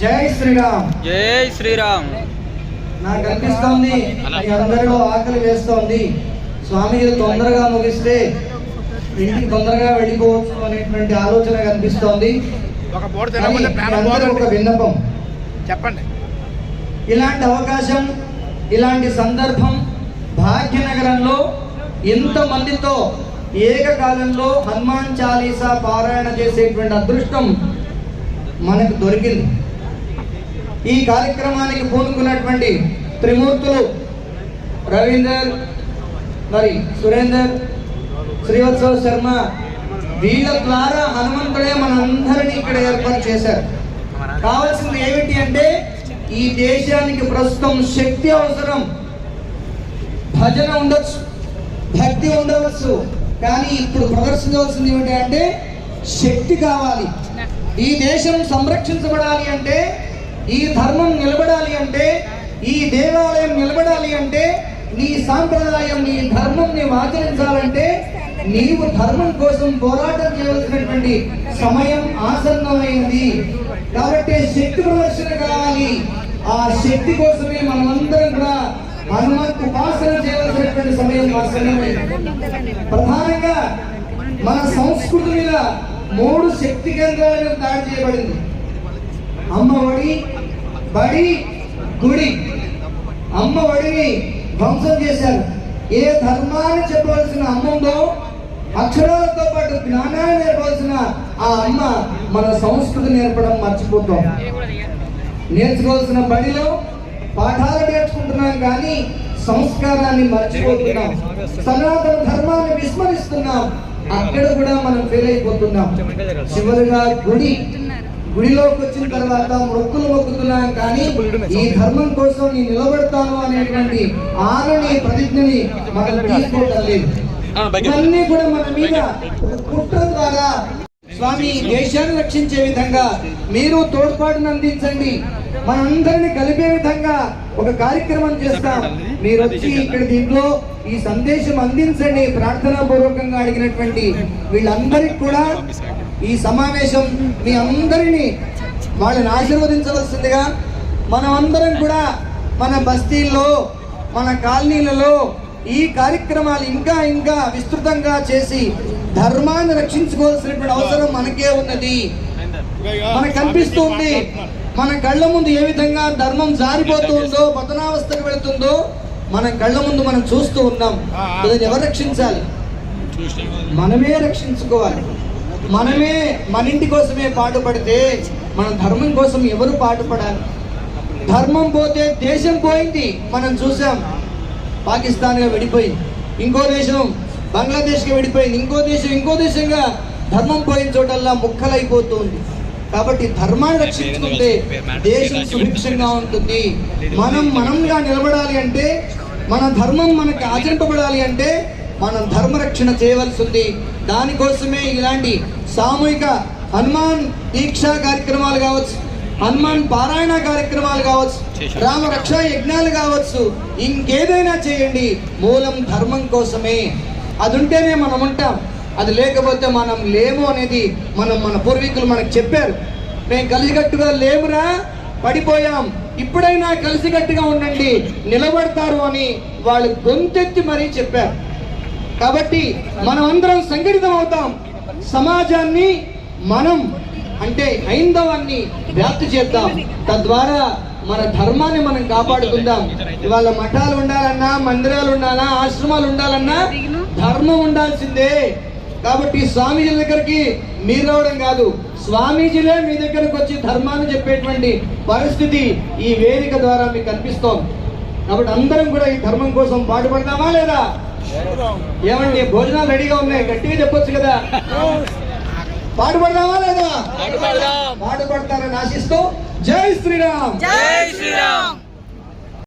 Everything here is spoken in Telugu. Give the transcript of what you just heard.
జై శ్రీరామ్. జై శ్రీరామ్. నాకు అనిపిస్తోంది మీ అందరిలో ఆకలి వేస్తోంది. స్వామి తొందరగా ముగిస్తే ఇంటికి తొందరగా వెళ్ళిపోవచ్చు అనేటువంటి ఆలోచన కనిపిస్తోంది. ఒక విన్నపం. చెప్పండి. ఇలాంటి అవకాశం ఇలాంటి సందర్భం భాగ్యనగరంలో ఎంతమందితో ఏకకాలంలో హనుమాన్ చాలీసా పారాయణ చేసేటువంటి అదృష్టం మనకు దొరికింది. ఈ కార్యక్రమానికి పూనుకున్నటువంటి త్రిమూర్తులు రవీందర్ మరి సురేందర్ శ్రీవత్సవ శర్మ వీళ్ళ ద్వారా హనుమంతుడే మనందరినీ ఇక్కడ ఏర్పాటు చేశారు. కావాల్సింది ఏమిటి అంటే ఈ దేశానికి ప్రస్తుతం శక్తి అవసరం భజన ఉండొచ్చు భక్తి ఉండవచ్చు కానీ ఇప్పుడు ప్రదర్శించవలసింది ఏమిటి అంటే శక్తి కావాలి. ఈ దేశం సంరక్షించబడాలి అంటే ఈ ధర్మం నిలబడాలి అంటే ఈ దేవాలయం నిలబడాలి అంటే నీ సాంప్రదాయం నీ ధర్మం నీవు ఆచరించాలంటే నీవు ధర్మం కోసం పోరాటం చేయవలసినటువంటి సమయం ఆసన్నమైంది. కాబట్టి శక్తి ప్రదర్శన కావాలి. ఆ శక్తి కోసమే మనమందరం కూడా హనుమంత్ ఉపాసన చేయవలసినటువంటి సమయం ఆసన్నమైంది. ప్రధానంగా మన సంస్కృతి మీద మూడు శక్తి కేంద్రాలను దాడి చేయబడింది. అమ్మ ఒడి బడి గుడి. అమ్మ ఒడిని ధ్వంసం చేశారు. ఏ ధర్మాన్ని చెప్పవలసిన అమ్మ ఉందో అక్షరాలతో పాటు జ్ఞానాన్ని నేర్పవలసిన ఆ అమ్మ మన సంస్కృతి నేర్పడం మర్చిపోతాం. నేర్చుకోవాల్సిన బడిలో పాఠాలు నేర్చుకుంటున్నాం కానీ సంస్కారాన్ని మర్చిపోతున్నాం. సనాతన ధర్మాన్ని విస్మరిస్తున్నాం. అక్కడ కూడా మనం ఫెయిల్ అయిపోతున్నాం. చివరిగా గుడి. గుడిలోకి వచ్చిన తర్వాత మొక్కులు మొక్కుతున్నాం కానీ ఈ ధర్మం కోసం నేను నిలబడతాను అనేటువంటి ఆనని ప్రతిజ్ఞని మనం తీసుకోవటం లేదు. ఇవన్నీ కూడా మన మీద కుట్ర ద్వారా స్వామి దేశాన్ని రక్షించే విధంగా మీరు తోడ్పాటును అందించండి. మనందరిని కలిపే విధంగా ఒక కార్యక్రమం చేస్తాం. మీరు వచ్చి ఇక్కడ దీంట్లో ఈ సందేశం అందించండి. ప్రార్థనా పూర్వకంగా అడిగినటువంటి వీళ్ళందరికీ కూడా ఈ సమావేశం మీ అందరినీ వాళ్ళని ఆశీర్వదించవలసిందిగా మనం అందరం కూడా మన బస్తీల్లో మన కాలనీలలో ఈ కార్యక్రమాలు ఇంకా ఇంకా విస్తృతంగా చేసి ధర్మాన్ని రక్షించుకోవాల్సినటువంటి అవసరం మనకే ఉన్నది. మనకు కనిపిస్తుంది మన కళ్ళ ముందు ఏ విధంగా ధర్మం జారిపోతుందో పతనావస్థకు వెళుతుందో మన కళ్ళ ముందు మనం చూస్తూ ఉన్నాం. ఎవరు రక్షించాలి? మనమే రక్షించుకోవాలి. మనమే మన ఇంటి కోసమే పాటుపడితే మన ధర్మం కోసం ఎవరు పాటుపడాలి ధర్మం పోతే దేశం పోయింది. మనం చూసాం. పాకిస్తాన్గా విడిపోయింది. ఇంకో దేశం బంగ్లాదేశ్గా విడిపోయింది. ఇంకో దేశం ఇంకో దేశంగా ధర్మం పోయిన చోటల్లా ముక్కలైపోతుంది. కాబట్టి ధర్మాన్ని రక్షించుకుంటే దేశం సుభిక్షంగా ఉంటుంది. మనం మనంగా నిలబడాలి అంటే మన ధర్మం మనకి ఆచరింపబడాలి అంటే మనం ధర్మరక్షణ చేయవలసింది దానికోసమే ఇలాంటి సామూహిక హనుమాన్ దీక్షా కార్యక్రమాలు కావచ్చు హనుమాన్ పారాయణ కార్యక్రమాలు కావచ్చు రామ రక్షా యజ్ఞాలు కావచ్చు ఇంకేదైనా చేయండి. మూలం ధర్మం కోసమే. అది ఉంటేనే మనం ఉంటాం. అది లేకపోతే మనం లేము అనేది మనం మన పూర్వీకులు మనకు చెప్పారు. మేము కలిసికట్టుగా లేమురా పడిపోయాం. ఇప్పుడైనా కలిసికట్టుగా ఉండండి. నిలబడతారు అని వాళ్ళు గొంతెత్తి మరీ చెప్పారు. కాబట్టి మనం అందరం సంఘటితం అవుతాం సమాజాన్ని మనం అంటే హైందవాన్ని వ్యాప్తి చేద్దాం. తద్వారా మన ధర్మాన్ని మనం కాపాడుకుందాం. ఇవాళ మఠాలు ఉండాలన్నా మందిరాలు ఉండాలా ఆశ్రమాలు ఉండాలన్నా ధర్మం ఉండాల్సిందే. కాబట్టి స్వామీజీల దగ్గరికి మీరు రావడం కాదు. స్వామీజీలే మీ దగ్గరకు వచ్చి ధర్మాన్ని చెప్పేటువంటి పరిస్థితి ఈ వేదిక ద్వారా మీకు కనిపిస్తోంది. కాబట్టి అందరం కూడా ఈ ధర్మం కోసం పాటుపడదామా లేదా? ఏమండి భోజనాలు రెడీగా ఉన్నాయి. గట్టిగా చెప్పొచ్చు కదా. పాటుపడదామా లేదా? పాటుపడతారని ఆశిస్తూ జై శ్రీరామ్. జై శ్రీరామ్.